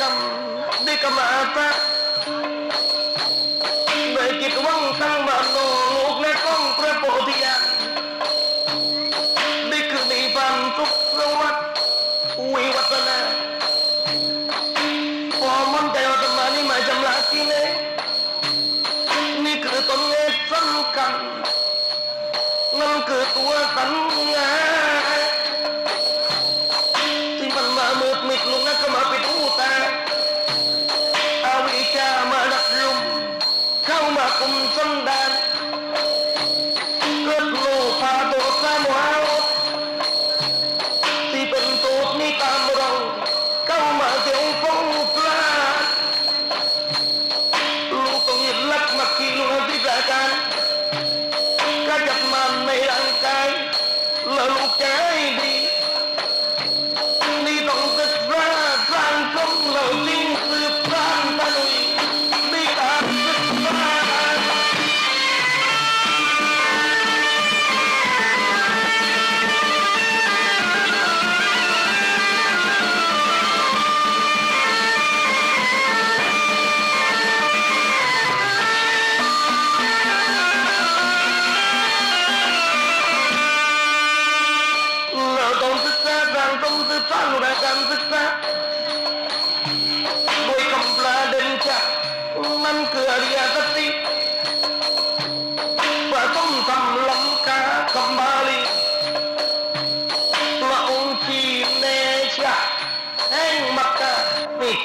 กรร ม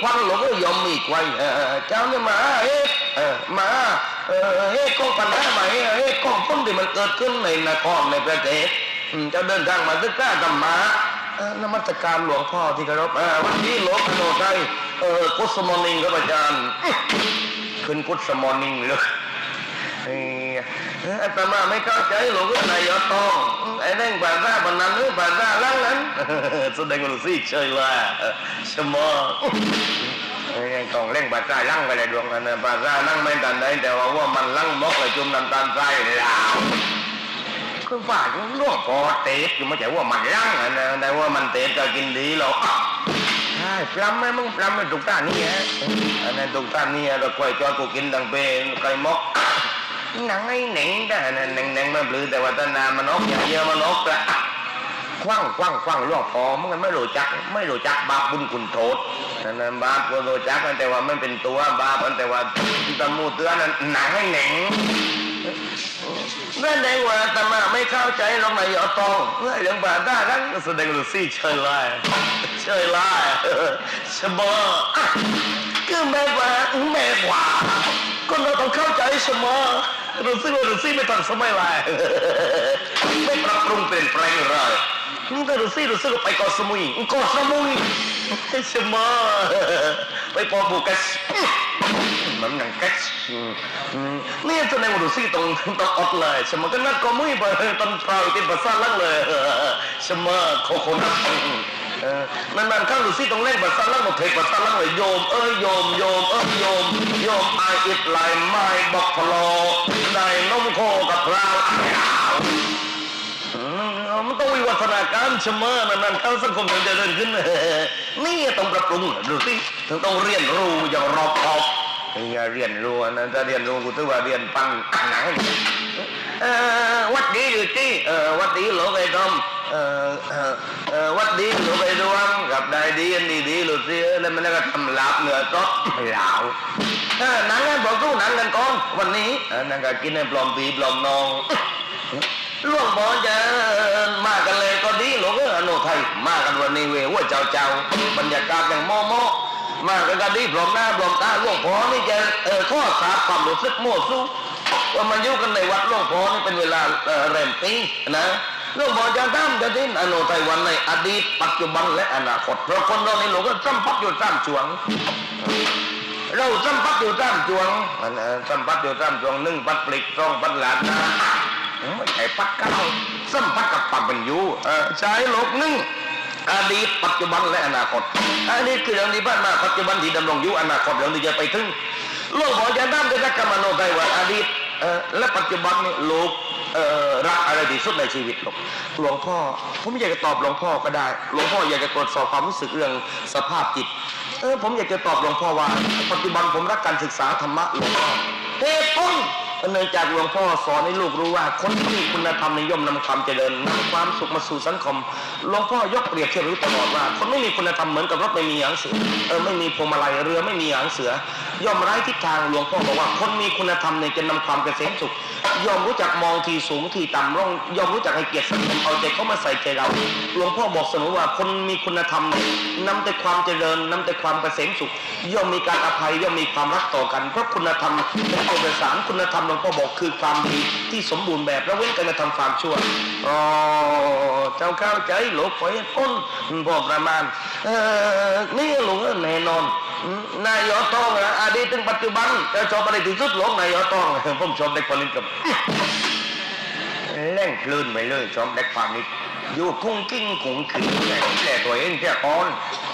ควันหลงยอมมีควันเจ้าเนี่ยมาเอ๊ะมาเอ๊ะก็ปัญหาใหม่เอ๊ะก็ต้นที่มันเกิดขึ้นในนครในประเทศอืมจะเดินทางมาศึกษาธรรมะเอ่อนมัสการหลวงพ่อที่เคารพวันนี้หลวงพโนไทยเออกุศมอนิงครับอาจารย์ขึ้นกุศมอนิงเลยเอ้ยเอ่ออาตมาไม่เข้าใจหลวงพ่อนายกต้องไอ้เร่งบาซ่าบันนั้นหรือบาซ่าล่างนั้น แสดงว่าสิเชยว่าเอ่อชมอเอ้ยต้องเร่งบาซ่าล่งไปเลยดวงกันนะบาซ่านั่งไม่ทันได้แต่ว่าว่ามันล่งมกเลยจุ่มน้ำตาลทรายเลยคือฝ่ายหลวงพอเตะอยู่ไม่ใช่ว่ามันร่งอะนะแต่ว่ามันเตะก็กินดีหรอกใช่ปลำไหมมึงปลำไม่ถูกต้านนี่ฮะอันนั้นถูกต้านนี่เราคอยจอดกูกินดังเป็นไก่มกหนังไอ้เหน่งแต่นั่เหน่งหน่งมันปลือแต่ว่าตนามันนกอย่างเดียวมันนกละ คว้างคว้างคว้างหลวงพ่อมันไม่รู้จัก ไม่รู้จักบาปบุญคุณโทษนั่นนะบาปก็รู้จักแต่ว่ามันเป็นตัวบาปแต่ว่าตะมูเตือนนั้นหนังไอ้เหน่งนั่นเองว่าตมาไม่เข้าใจหรอกนยอตองเรื่องเรื่องบาด้านั้นก็แสดงรู้สิเชยไล่เชยไล่ชะบออะคือแม่ว่าแม่ว่า ก็เราต้องเข้าใจเสมอรู้สึกว่ารู้สิไม่ทันสมัยเลยไม่ปรับปรุงเปลี่ยนแปลงเลยแต่รู้สิรู้สึกไปเกาะสมุยเกาะสมุยเสมอไปปอบูกัสมันยังก๊กอืมอืมนี่แสดงว่าดูสิตรงตรงอดเลยสมมติก็นัดก็มุ้ยไปต้นเปล่าที่ภาษาลักเลยสมมติโคโคนัท เออนั่นนั่นข้างดูสิตรงเล่นภาษาลักหมดเทภาษาลักเลยโยมเอ้ยโยมโยมเอ้ยโยมโยมไออิดไหลไม้บอกพลอได้นมโคกับพราวมันต้องวิวัฒนาการเสมอนั่นนั่นข้าสังคมถึงจะเดินขึ้นนี่ต้องปรับปรุงดูสิต้องเรียนรู้อย่างรอบคอบอย่าเรียนรู้นะถ้าเรียนรู้กูถือว่าเรียนปังหนังเออวัดดีอยู่ที่เออวัดดีหลวงไอ้ดอมเออเออวัดดีหลวงไอ้ดวงกับได้ดีอันดีดีหลุดสิแล้วมันก็ทำลาบเหนือต๊อกไม่ลาวนั่งกันบอกตู้นั่งกันก่อนวันนี้นั่นก็กินให้ปลอมปีปลอมนองหลวงพ่อจะมากันเลยก็ดีหลวงเอออโนไทยมากันวันนี้เว้ยว่าเจ้าเจ้าบรรยากาศอย่างโมโมมากันก็ดีปลอมหน้าปลอมตาหลวงพ่อนี่จะเออข้อสาบความรู้สึกโม่สู้ว่ามันอยู่กันในวัดหลวงพ่อนี่เป็นเวลาเออเรมปีนะ หลวงพ่อจะทำจะดิ้นอโนไทวันในอดีต ปัจจุบันและอนาคตเพราะคนเราในโลกก็สัมผัสอยู่สามช่วง เราสัมผัสอยู่สามจวงอันเอ่อสัมผัสอยู่สามจวงหนึ่งปัดปลิกสองปัดหลานนะไม่ใช่ปัดเก้าสัมผัสกับปัจจุบันอยู่ใช้โลกหนึ่งอดีตปัจจุบันและอนาคตอันนี้คือเรื่องที่ผ่านมาปัจจุบันที่ดำรงอยู่อนาคตเรื่องที่จะไปถึงโลกบอกจะน้ำจะรักกรรมโนไตว่าอดีตและปัจจุบันนี่โลก รักอะไรที่สุดในชีวิตหรอกหลวงพ่อผมอยากจะตอบหลวงพ่อก็ได้ หลวงพ่ออยากจะตรวจสอบความรู้สึกเรื่องสภาพจิตเออผมอยากจะตอบหลวงพ่อว่าปัจจุบันผมรักการศึกษาธรรมะหลวงพ่อเหตุผลเนื่องจากหลวงพ่อสอนให้ลูกรู้ว่า คนที่มีคุณธรรมนิยมนำความเจริญนำความสุขมาสู่สังคมหลวงพ่อยกเปรียบเทียบไว้ตลอดว่า คนไม่มีคุณธรรมเหมือนกับรถไม่มีหางเสือเออไม่มีพวงมาลัยเรือไม่มีหางเสือ ย่อมไร้ทิศทางหลวงพ่อบอกว่า คนมีคุณธรรมเนี่ยจะนำความเกษมสุขยอมรู้จักมองทีสูงทีต่ำร่องยอมรู้จักให้เกียรติสังคมเอาใจเข้ามาใส่ใจเราหลวงพ่อบอกเสมอว่าคนมีคุณธรรมเนี่ยนำแต่ความเจริญนำแต่ความเกษมสุข ย่อมมีการอภัยย่อมมีความรักต่อกันเพราะคุณธรรมเป็นตัวประสานคุณธรรมหลวงพ่อบอกคือความดีที่สมบูรณ์แบบและเว้นการกระทำความชั่วอ๋อเจ้าข้าใจหลวงพ่อพ้นพอกประมาณเออนี่หลวงแน่นอน นายอต้องนะอดีตถึงปัจจุบันจะชอบอะไรที่สุดหลงนายอต้องผมชอบเด็กคนนี้กับเล่นคลื่นไปเลยชอบเด็กควานิดอยู่คุ้งกิ้งขุงขิงแต่แต่ตัวเองเที่ยก้อน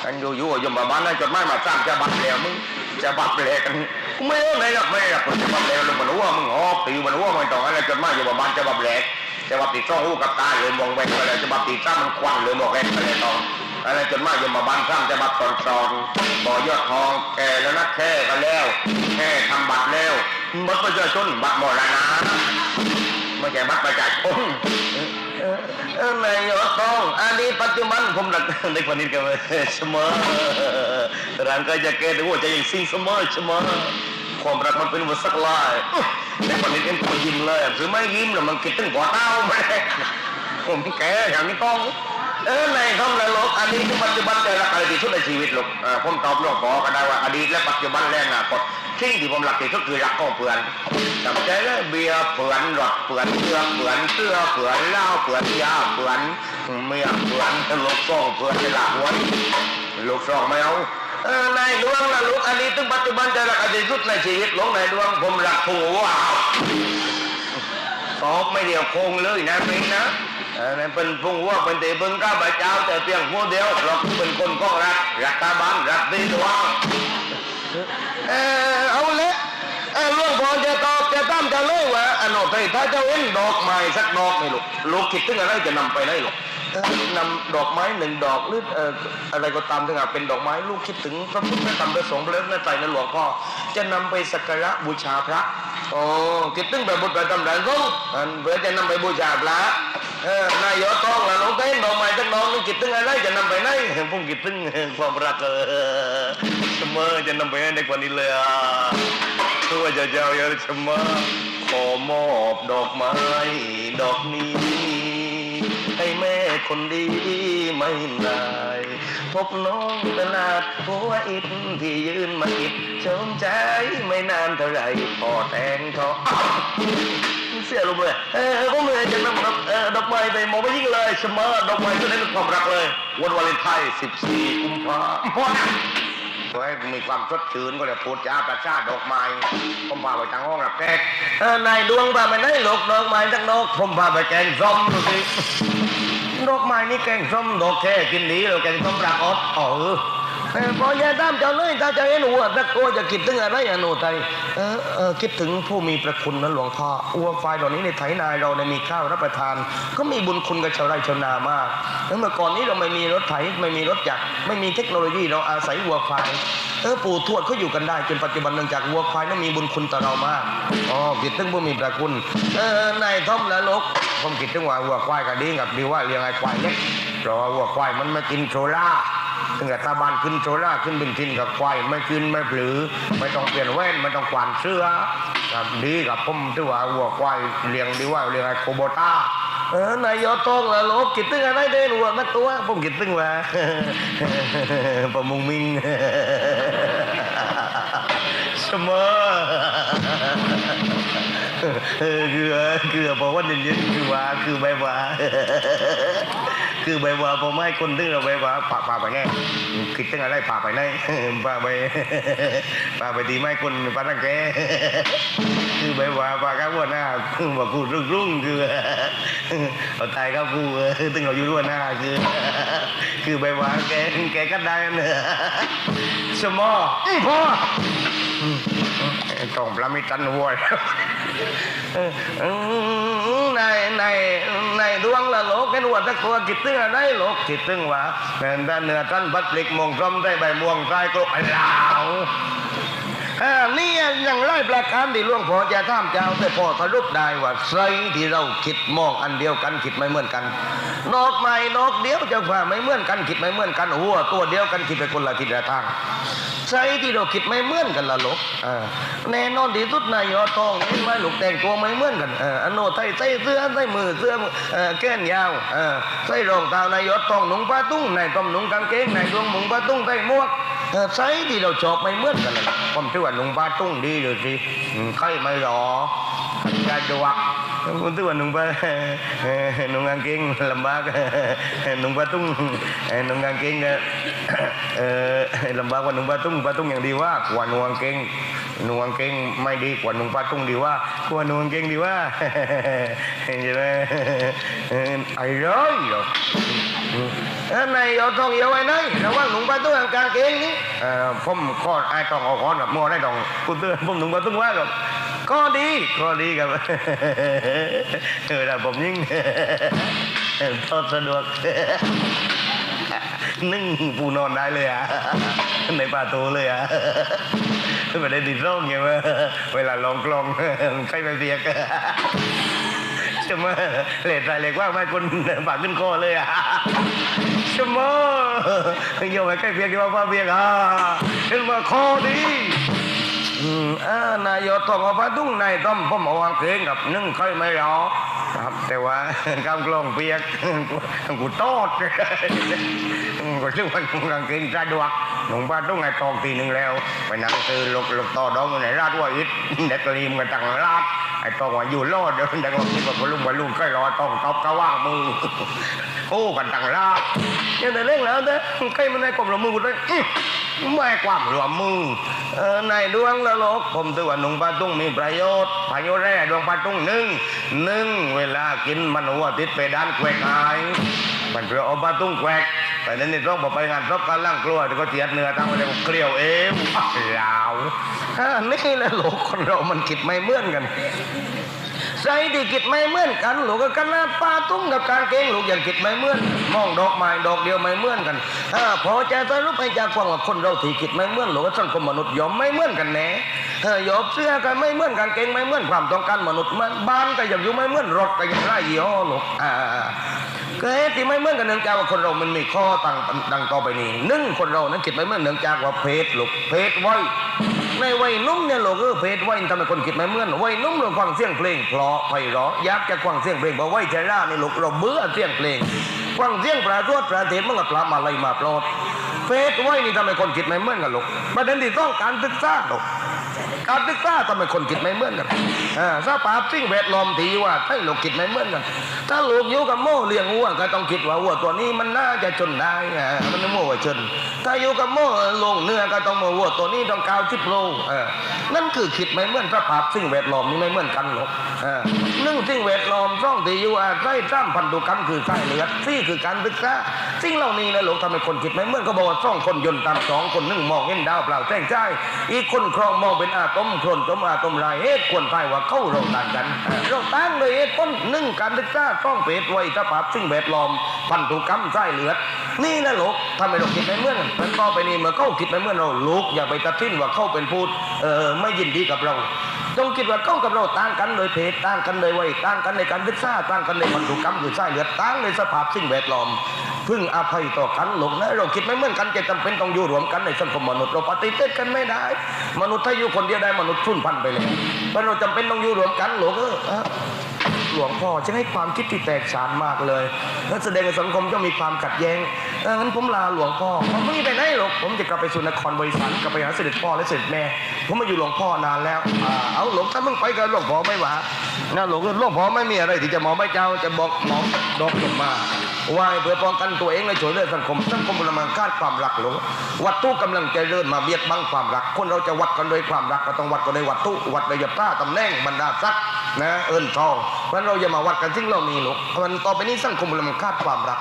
กันอยู่อยู่ยมบ้านนั่นจดหมามาสร้างจะบัตรแล้วมึงจะบัตรแล้วกันไม่รู้ไหนหรอกไม่หรอกจะบัตรแล้วลงมันรู้ว่ามึงหอบตีมันรู้ว่ามันต้องอะไรจดหมายอยู่บ้านจะบัตรแหลกจะบัตรตีช่องหูกับตาเลยมองแหวนไปเลยจะบัตรตีซ้ำมันควันเลยมองแหวนไปเลยต้อง อะไรจดหมายอยู่บ้านซ้ำจะบัตรตอนตอนบ่อยอดทองแกแล้วนะแค่กันแล้วแค่ทำบัตรแล้วบัตรประชาชนบัตรมรณะไม่ใช่บัตรประชาชนเออนยกต้องอันนี้ปัจจุบันผมรักในคนนี้กันเสมอร่างกายจะแก่แต่หัวใจยังสิ่งเสมอเสมอความรักมันเป็นวัสักลายในคนนี้เป็นคนยิ้มเลยหรือไม่ยิ้มแล้วมันคิดถึงหัวเต้าไหมผมแก่อย่างนี้ต้อง เออในคำในโลกอันนี้คือปัจจุบันจะรักอะไรที่สุดในชีวิตลูกผมตอบหลวงพ่อก็ได้ว่าอดีตและปัจจุบันและอนาคตสิ่งที่ผมรักที่สุดคือรักของเพื่อนจำใจเลยเบียร์เพื่อนรถเพื่อนเสื้อเพื่อนเสื้อเพื่อนเหล้าเพื่อนยาเพื่อนเมียเพื่อนลูกโซ่เพื่อนหลักวันลูกสองไม่เอาเออในดวงนะลูกอันนี้ถึงปัจจุบันจะรักอะไรที่สุดในชีวิตหลงในดวงผมรักผู้ว่าตอบไม่เดียวคงเลยนะเองนะ เออนั่นเป็นพุ่งว่าเป็นตีบึงก้าบเจ้า แต่เพียงผู้เดียวเราเป็นคนก็รักรักตาบ้านรักดีดวงเออเอาละเออหลวงพ่อจะตอบจะตั้มจะเลยว่าอันโนไทยถ้าเจ้าเอ็นดอกไม้สักดอกนี่ลูกลูกคิดถึงอะไรจะนำไปได้หรอก นำดอกไม้หนึ่งดอกหรืออะไรก็ตามถึงอาจเป็นดอกไม้ลูกคิดถึงพระพุทธพระธรรมพระสงฆ์พระเล่นใจนะหลวงพ่อจะนำไปสักการะบูชาพระโอ้คิดถึงแบบบุตรตำดันก็อันเพื่อจะนำไปบูชาพระเออนายกต้องละน้องเต้นดอกไม้สักดอกนึงคิดถึงอะไรจะนำไปไหนผมคิดถึงความรักเออเสมอจะนำไปให้ในกว่านี้เลยอะตัวจะเจ้าอย่าเสมอขอมอบดอกไม้ดอกนี้ คนดีไม่นาย พบน้องตลาดหัวอิดที่ยืนมาอิดชมใจไม่นานเท่าไรพอแทงทองเสียลงเลยเออก็เลยจะนำดอกเออดอกไม้ไปมองไปยิ่งเลยเสมอดอกไม้จะได้เป็นความรักเลย วันวาเลนไทน์14กุมภาพันธ์ขอให้มีความสดชื่นก็เลยพูดจาประชาดอกไม้ผมพาไปทางห้องรับแขกเออนายดวงพาไปไหนหลกดอกไม้ทั้งดอกผมพาไปแกงส้อมดูสิ ดอกไม้นี่แกงส้มดอกแค่กินดีเราแกงส้มปลาออดอ๋อเออพอจะตามเจ้าเลยถ้าเจะเห็นหัวตะโกจะคิดถึงอะไรอะโนไทยเออเออคิดถึงผู้มีประคุณนะหลวงพ่ออัวไฟเหล่านี้ในไถนาเราเนี่ยมีข้าวรับประทาน ก็มีบุญคุณกับชาวไร่ชาวนามากแล้วเมื่อก่อนนี้เราไม่มีรถไถไม่มีรถจักรไม่มีเทคโนโลยีเราอาศัยวัวควายเออปู่ทวดเขาอยู่กันได้จนปัจจุบันเนื่องจากวัวควายนั้นมีบุญคุณต่อเรามากอ๋อคิดถึงผู้มีประคุณเออนายท่อมและลก ผมคิดถึงว่าวัวควายก็ดีกับดีว่าเลี้ยงไอ้ควายเล็กเพราะว่าวัวควายมันไม่กินโซล่าถึงกับตาบานขึ้นโซล่าขึ้นเป็นทินกับควายไม่กินไม่ปลือ ไม่ต้องเปลี่ยนแว่นไม่ต้องกวานเสื้อครับดีกับผมที่ว่าวัวควายเลี้ยงดีว่าเลี้ยงไอ้โคโบต้าเออนายยอต้องละโลกคิดถึงอะไรได้หรือว่านักตัวผมคิดถึงว่าประมงมิงเสมอ คือคือเพราะว่าเย็นๆคือว่าคือใบว่าคือใบว่าผมไม่ให้คนตึงเราใบว่าป่าป่าไปแน่คิดถึงอะไรป่าไปไหนป่าไปป่าไปตีไม่คนป่าตั้งแกคือใบว่าป่าก้าวหน้าคือว่ากูรุ่งรุ่งคือเอาตายก็กูเออตึงเราอยู่ด้วยหน้าคือคือใบว่าแกแกก็ได้เนอะสมออื้อพ่อ ต้องประมิตันวัวในในในดวงละโลกกันว่าสักตัวคิดตึงอะไรโลกคิดตึงว่าเป็นแต่เนื้อท่านพัดปลิกมงกลมได้ใบม่วงใต้กลบไอ้ลาว นี่ยังไล่ประการที่หลวงพ่อจะท่ามเจ้าแต่พอสรุปได้ว่าใส่ที่เราคิดมองอันเดียวกันคิดไม่เหมือนกันนอกไม่นอกเดียวจะว่าไม่เหมือนกันคิดไม่เหมือนกันหัวตัวเดียวกันคิดไปคนละทิศละทางใช่ที่เราคิดไม่เหมือนกันละลูกแน่นอนที่สุดนายยอทองนี่ไม่ลูกแต่งตัวไม่เหมือนกันอออันโนไทยใส่เสื้อใส่มือเสื้อเออแก้นยาวเออใส่รองเท้านายยอทองหนุ่งผ้าตุ้งนายต้อมหนุ่งกางเกงนายดวงหนุ่งผ้าตุ้งใส่หมวก ใส่ที่เราชอบไม่เหมือนกันเลยผมถือว่าหนุ่งผ้าตุ้งดีเลยสิอืมใครไม่รอใจดวกผมถือว่าหนุ่งผ้าเออหนุ่งกางเกงลำบากเออหนุ่งผ้าตุ้งเออหนุ่งกางเกงลำบากกว่าหนุ่งผ้าตุ้งผ้าตุ้งอย่างดีว่ากว่าหนุ่งกางเกงหนุ่งกางเกงไม่ดีกว่าหนุ่งผ้าตุ้งดีว่ากว่าหนุ่งกางเกงดีว่าเห็นไหมเออไอ้ร้อยหรอ กเออในเอาทองเยาไว้ไหนระวังหนุ่งผ้าตุ้งกางเกงนี่เออผมก็ไอ้ตองเอาก้อนแบบมัวได้ตองกูเตือนผมหนุ่งผ้าตุ้งว่ากับก็ดีก็ดีครับเออแต่ผมยิ่งทอสะดวกนึ่งปูนอนได้เลยอะในป่าโตเลยอะไม่ได้ติดร่องไงวะเวลาลองกลองใครไปเบียก ช่ไหมเหล็กใส่เหล็กว่าไม่คนปากขึ้นคอเลยอะใช่ไหมโยมไปใกล้เบียกดีกว่าป้าเบียกอะขึ้นมาคอดีอืมอ่านายกต้องเอาผ้าตุ้งนายต้อมผมอวางเกงกับนึ่งค่อยไม่รอครับแต่ว่ากำกลองเปียกกูโตดก็ชื่อว่านุ่งกางเกงสะดวก หนุ่งผ้าตุ้งไงตองทีหนึ่งแล้ว ไปนั่งซื้อลกลกต่อดองในราดว่าอิดเด็กรีมกันต่างราดไอ้ตองว่าอยู่รอดเดี๋ยวเด็กว่าคิดว่าลุงว่าลุงก็รอตองตอบก็ว่างมือโอ้กันต่างราดยังแต่เล่งแล้วเด้อใครมันในกลมละมือกูด้วยไม่ความรวมมือในดวงละโลกผมถือว่าหนุ่งผ้าตุ้งมีประโยชน์ประโยชน์แรกดวงผ้าตุ้งหนึ่งหนึ่งเวลากินมันหัวติดไปด้านแกวกหาย มันเพื่อเอาผ้าตุ้งแกวกแต่นั้นนี่ต้องบอกไปงานรบกันล่างกลัวเดี๋ยวก็เจียดเนื้อตั้งไว้เลยเกลียวเอวลาวนี่แหละโลกคนเรามันคิดไม่เหมือนกันใจที่คิดไม่เหมือนกันหลูกก็กันนะปลาตุ้งกับการเกงหลูกอย่างคิดไม่เหมือนมองดอกไม้ดอกเดียวไม่เหมือนกันพอจะสรุปให้จากฟังว่าคนเราที่คิดไม่เหมือนลูกก็สังคมมนุษย์ยอมไม่เหมือนกันแน่เออยอมเสื้อกันไม่เหมือนกันเกงไม่เหมือนความต้องการมนุษย์มันบ้านก็อย่างอยู่ไม่เหมือนรถก็อย่างไรยี่ห้อลูกอ่า ก็เหตุที่ไม่เหมือนกันเนื่องจากว่าคนเรามันมีข้อต่างดังต่อไปนี้หนึ่งคนเรานั้นคิดไม่เหมือนเนื่องจากว่าเพศลูกเพศไว้ในวัยนุ่มเนี่ยโลกเออเพศวัยทำให้คนคิดไม่เหมือนวัยนุ่มเราฟังเสียงเพลงเพราะไพเราะอยากจะฟังเสียงเพลงเพราะวัยชรานี่ลูกเราเบื่อเสียงเพลงฟังเสียงประรวดประเทศมันก็ปลามาเลยมาโปรดเพศวัยนี่ทำให้คนคิดไม่เหมือนกันลูกประเด็นที่ต้องการศึกษาลูก การศึกษาทำให้คนคิดไม่เหมือนกันอ่าสภาพสิ่งแวดล้อมทีว่าให้ลูกคิดไม่เหมือนกัน ถ้าลูกอยู่กับโม่เลี้ยงวัวก็ต้องคิดว่าวัวตัวนี้มันน่าจะจนได้อ่ามันโม่ว่าจน ถ้าอยู่กับโม่ลงเนื้อก็ต้องมาวัวตัวนี้ต้องกาวชิบโลเออนั่นคือคิดไม่เหมือนสภาพสิ่งแวดล้อมนี่ไม่เหมือนกันหรอกเออหนึ่งสิ่งแวดล้อมสองที่อยู่อาศัยสามพันธุกรรมคือสายเลือดสี่คือการศึกษาสิ่งเหล่านี้นะหลวงทำให้คนคิดไม่เหมือนก็บอกว่าสองคนยนต์ตามสองคนหนึ่งมองเห็นดาวเปล่าแจ้งใจอีกคนครองมองเป็นอาตมโครนจมอาตมลายเหตุควรทายว่าเข้าเราต่างกัน เราต่างเลยเหตุผลหนึ่งการศึกษาต้องเปรตไว้สภาพสิ่งแวดล้อมพันธุกรรมสายเลือด นี่นะลูกทำไมเราคิดไม่เหมือนมันต่อไปนี้เมื่อเข้าคิดไม่เหมือนเราลูกอย่าไปตัดสินว่าเข้าเป็นผู้เออไม่ยินดีกับเราต้องคิดว่าเข้ากับเราต่างกันโดยเพศต่างกันโดยวัยต่างกันในการศึกษาต่างกันในพันธุกรรมหรือสายเลือดต่างในสภาพสิ่งแวดล้อม พึ่งอภัยต่อกันหลงนะเราคิดไม่เหมือนกันจะจำเป็นต้องอยู่รวมกันในสังคมมนุษย์เราปฏิเสธกันไม่ได้ มนุษย์ถ้าอยู่คนเดียวได้มนุษย์ชุ่นพันไปเลยเพราะเราจำเป็นต้องอยู่รวมกันหลงเออ หลวงพ่อจะให้ความคิดที่แตกฉานมากเลยแล้วแสดงในสังคมจะมีความขัดแย้งเอองั้นผมลาหลวงพ่อผมไม่ไปไหนหรอกผมจะกลับไปสู่นครบริสันกลับไปหาเสด็จพ่อและเสด็จแม่ ผมมาอยู่หลวงพ่อนานแล้วอเอาหลวงถ้ามึงไปกับหลวงพ่อไม่หวานะหลวงหลวงพ่อไม่มีอะไรที่จะหมอไม่เจ้าจะบอกหมอดอกจบมาว่าให้เพื่อป้องกันตัวเองและช่วยเหลือสังคมสังคมกำลังคาดความรักหลวงวัตถุกำลังจะเริญมาเบียดบังความรัก คนเราจะวัดกันโดยความรักก็ต้องวัดกันโดยวัตถุวัดโดยยศตาตำแหน่งบรรดาศักดิ์นะเอิญทอง เพราะเราอย่ามาวัดกันซึ่งเรามีลูกมันต่อไปนี้สังคมเรามันขาดความรัก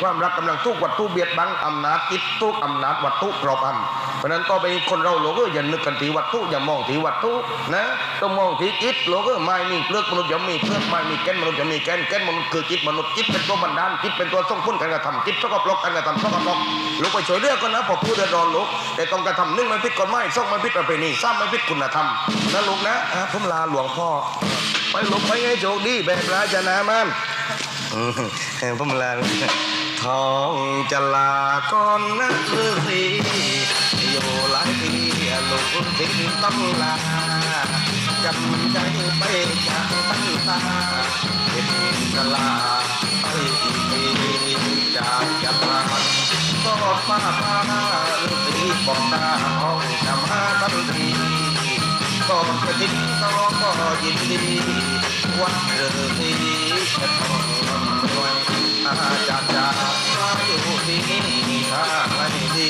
ความรักกำลังทุกวัตถุเบียดบังอำนาจจิตทุกอำนาจวัตถุครอบอำเพราะนั้นต่อไปนี้คนเราโลกเออย่านึกกันที่วัตถุอย่ามองที่วัตถุนะต้องมองที่จิตโลกเออไม่มีเปลือกมนุษย์อย่ามีเปลือกไม่มีแก่นมนุษย์อย่ามีแก่นแก่นมนุษย์คือจิตมนุษย์จิตเป็นตัวบันดาลจิตเป็นตัวส่งผลการกระทำจิตสกปรกการกระทำสกปรกลูกไปช่วยเรื่องกันนะพอพูดเดือดร้อนลูกแต่ต้องกระทำนึ่งมันผิดกฎหมายสองมันผิดประเพณีสามมันผิดคุณธรรมนะลูกนะผมลาหลวงพ่อ ไปหลบไปไงโชคดีแบบราชนามันอืมผมลาทองจะลาก่อนนะฤาษีอยู่หลายปีลูกทิ้งต้องลาจำใจไปจากบ้านตาเห็นจะลาไปอีกทีจากจักรมันก็มาพาฤาษีบอกตาห้องจะมาทันทีก็จะทิ้งก็ก็ ยินดีวัดเรือที่จะต้องรำรวยอาจารย์จะมาอยู่ที่นี่ถ้าไม่ดี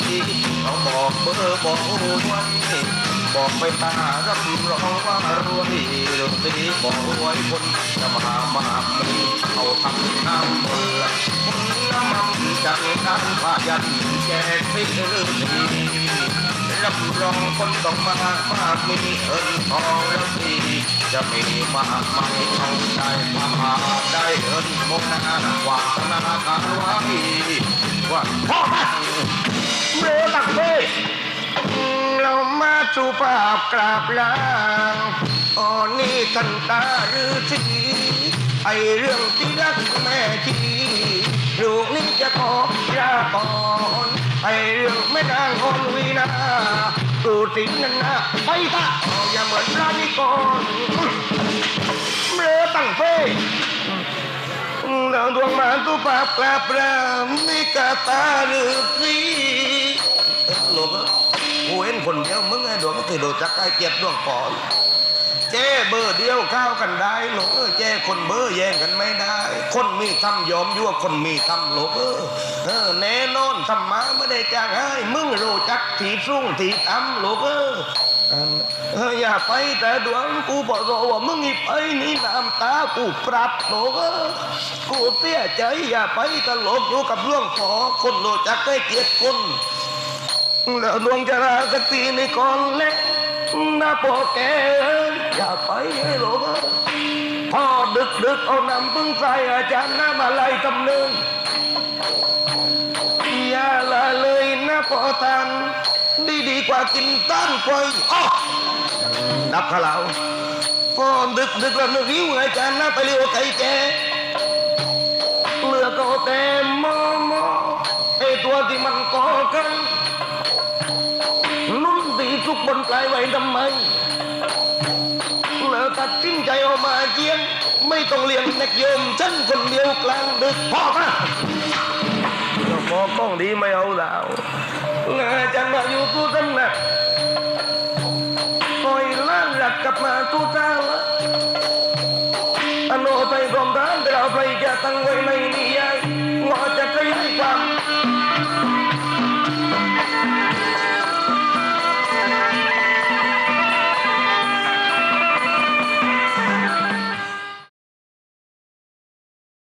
ต้องบอกเบอร์บอกวันบอกไปตารับรองว่ารวยเรื่องที่บอกรวยคนจะมามากมีเขาทำน้ำมือคนน้ำมันจากการพายันแจกให้เรื่องดีรับรองคนต้องมามากมีเอินทองแล้วที จะมีมากมายเอาใจมาหาได้เอินมงนาวาสนาการไว้ว่าพ่อมาเรือตักเบ้เรามาสู่ภาพกราบลางอ๋อนี่ท่านตาหรือสีไอเรื่องที่รักแม่ชีลูกนี่จะขอลาก่อนไอเรื่องแม่นางคนวีนา ตูติงนั่นนะไปตะอ๋อย่าเหมือนร้านนี้ก่อนเรือตั้งเฟ้เราดวงมาตุปาปลาปลาไม่กาตาหรือสีหลบกูเห็นคนเดียวมึงไงดวงถือโดจักไอเกียรดวงก่อน เจ้เบอร์เดียวข้าวกันได้หลกเออเจ้คนเบอร์แย่งกันไม่ได้ คนมีทำยอมยั่วคนมีทำหลกเออเออแน่นอนทำมาไม่ได้จ้างให้มึงรู้จักที่สุ่งที่ทำหลกเอออันเอออย่าไปแต่ดวงกูบอกรว่ามึงอีไปนี่น้ำตากูปรับหลกเออกูเสียใจอย่าไปตลกอยู่กับเรื่องขอคนรู้จักให้เกียรติคนแล้วดวงจะราสักทีในก่อนเล็กนะโปแก อย่าไปให้หลงพ่อดึกดึกเอาน้ำพึ่งใส่อาจารย์น้ำอะไรตำนึงอย่าละเลยนะพอทานดีดีกว่ากินต้านควายออดับขะเหลาพ่อดึกดึกแล้วนึกหิวอาจารย์น้ำไปเรียวไก่แกเลือกเอาแต่มอมอไอตัวที่มันก่อกันนุ่นตีทุกบนปลายไว้ทำไม้ ตัดสินใจออกมาเจียนไม่ต้องเลี้ยงนักโยมฉันคนเดียวกลางดึกพ่อมาพอกล้องดีไม่เอาแล้วงาจะมาอยู่ตู้ตำหนักคอยล้านหลักกลับมาตู้เจ้าอโนไทยกรมทหารแต่เราไปจะตั้งไว้ในนี้